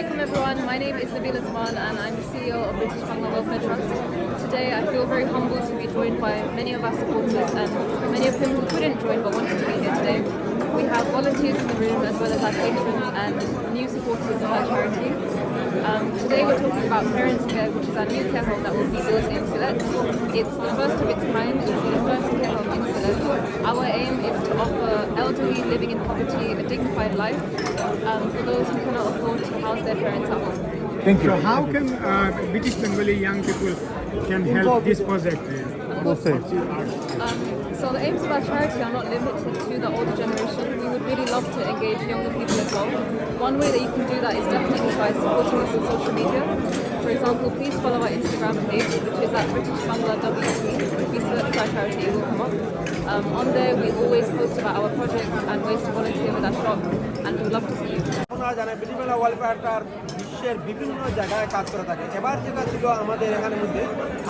alaikum everyone. My name is Nabil Zaman and I'm the CEO of British Bangla Welfare Trust. Today I feel very humbled to be joined by many of our supporters and many of whom who couldn't join but wanted to be here today. We have volunteers in the room as well as our patrons and new supporters of our charity. Um, today we're talking about Parents Care, which is our new care home that will be built in Sylhet. It's the first of its kind. It will be the first care home in Sylhet. Our aim is to offer elderly living in poverty a dignified life um, for those who cannot afford to house their parents at home. Thank you. So how can uh, British Bengali young people can help this project? We'll um, so the aims of our charity are not limited to the older generation. We would really love to engage younger people as well. One way that you can do that is definitely by supporting us on social media. For example, please follow our Instagram page, which is at British Bangla If you search for our charity, it will come up. Um, on there, we always post about our projects and ways to volunteer with our shop, and we would love to see you. আপনারা বিশ্বের বিভিন্ন জায়গায় কাজ করে থাকে। এবার যেটা ছিল আমাদের এখানে মধ্যে,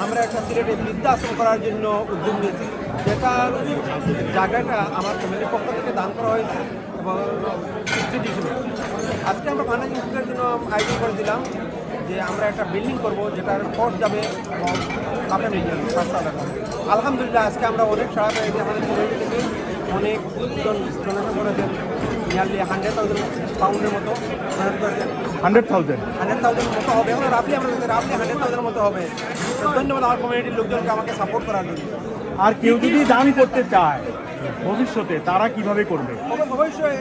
আমরা একটা সিলেটে বৃদ্ধাশ্রম করার জন্য উদ্যোগ নিয়েছি। যেটা জায়গাটা আমার ফ্যামিলির পক্ষ থেকে দান করা হয়েছে এবং আজকে আমরা ফান্ডাইজিং ইনস্টিটিউটের জন্য আয়োজন করেছিলাম যে আমরা একটা বিল্ডিং করব, যেটার কস্ট যাবে টাকা। আলহামদুলিল্লাহ, আজকে আমরা অনেক সাড়া পেয়েছি আমাদের থেকে। অনেক ডোনেশন করেছেন নিয়ারলি হান্ড্রেড থাউজেন্ড পাউন্ডের মতো ডোনেট করেছেন হান্ড্রেড থাউজেন্ড হান্ড্রেড থাউজেন্ড মতো হবে। এখন রাফলি আমরা রাফলি হান্ড্রেড থাউজেন্ড মতো হবে। ধন্যবাদ আমার কমিউনিটির লোকজনকে আমাকে সাপোর্ট করার জন্য। আর কেউ যদি দান করতে চায় ভবিষ্যতে তারা কীভাবে করবে? ভবিষ্যতে অবশ্যই।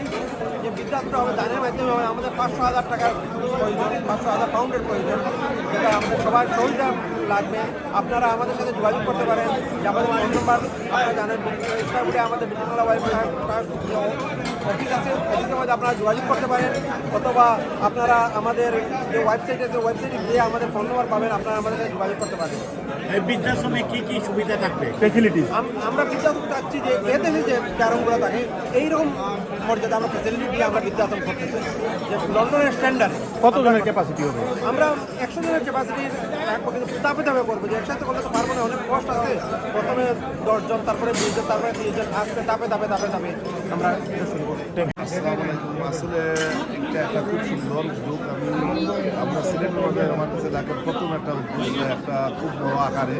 বিদ্যার্থীরা হবে দানের মাধ্যমে হবে। আমাদের পাঁচশো হাজার টাকার প্রয়োজন পাঁচশো হাজার পাউন্ডের প্রয়োজন। যেটা আমাদের সবার সহযোগিতা লাগবে। আপনারা আমাদের সাথে যোগাযোগ করতে পারেন। যে আমাদের ফোন নম্বর আপনারা জানেন ইস্টারবুডে আমাদের ওয়াইফাই অফিস আছে। অফিসের মধ্যে আপনারা যোগাযোগ করতে পারেন। অথবা আপনারা আমাদের যে ওয়েবসাইট আছে ওয়েবসাইটে গিয়ে আমাদের ফোন নম্বর পাবেন। আপনারা আমাদের সাথে যোগাযোগ করতে পারেন। এই বৃদ্ধাশ্রমে কি কি সুবিধা থাকবে? ফেসিলিটিস আম- আমরা বিদ্যাশ্রম চাচ্ছি যে এতে যে ক্যারমগুলো থাকে এইরকম মর্যাদা আমরা ফেসিলিটি দিয়ে আমরা বিদ্যাশ্রম করতে চাই। যে লন্ডনের স্ট্যান্ডার্ড কত জনের ক্যাপাসিটি হবে? আমরা একশো জনের ক্যাপাসিটি রাখব কিন্তু ধাপে ধাপে করব। যে একসাথে করলে তো পারব না অনেক কষ্ট আছে। প্রথমে দশজন তারপরে বিশ জন তারপরে তিরিশ জন আসতে ধাপে ধাপে ধাপে ধাপে আমরা শুরু করব। আসলে এটা একটা খুব সুন্দর উদ্যোগ। আমি আমরা সিলেট বিভাগে আমার কাছে লাগে প্রথম একটা একটা খুব বড় আকারে।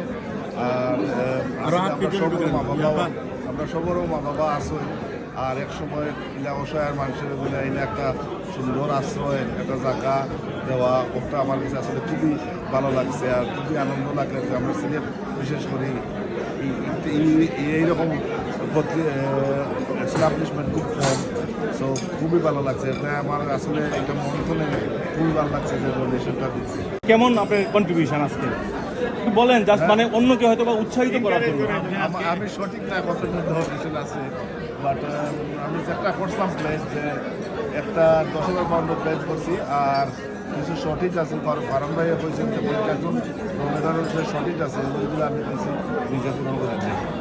আর আমরা সবরও মা বাবা আমরা সবরও মা বাবা আসই আর এক সময় ইলা অসহায় মানুষের এনে একটা সুন্দর আশ্রয় একটা জায়গা দেওয়া ওটা আমার কাছে আসলে খুবই ভালো লাগছে আর খুবই আনন্দ লাগে যে আমরা সিলেট বিশেষ করে এই- এই- এইরকম এস্টাবলিশমেন্ট খুব কম সো খুবই ভালো লাগছে। এটা আমার আসলে এটা মন থেকে খুবই ভালো লাগছে যে ডোনেশনটা দিচ্ছে। কেমন আপনার কন্ট্রিবিউশন আজকে? বলেন জাস্ট মানে অন্যকে হয়তো বা উৎসাহিত করার জন্য। আমি সঠিক না ডোনেশন আছে? বাট আমি চেষ্টা করছিলাম প্লেস যে একটা দশ হাজার পাউন্ড প্লেস করছি, আর কিছু সঠিক আছে ফার্ম ভাই হয়েছেন যে পঞ্চাশজন ডোনেটারের যে সঠিক আছে ওইগুলো আমি নিজে করে দিই।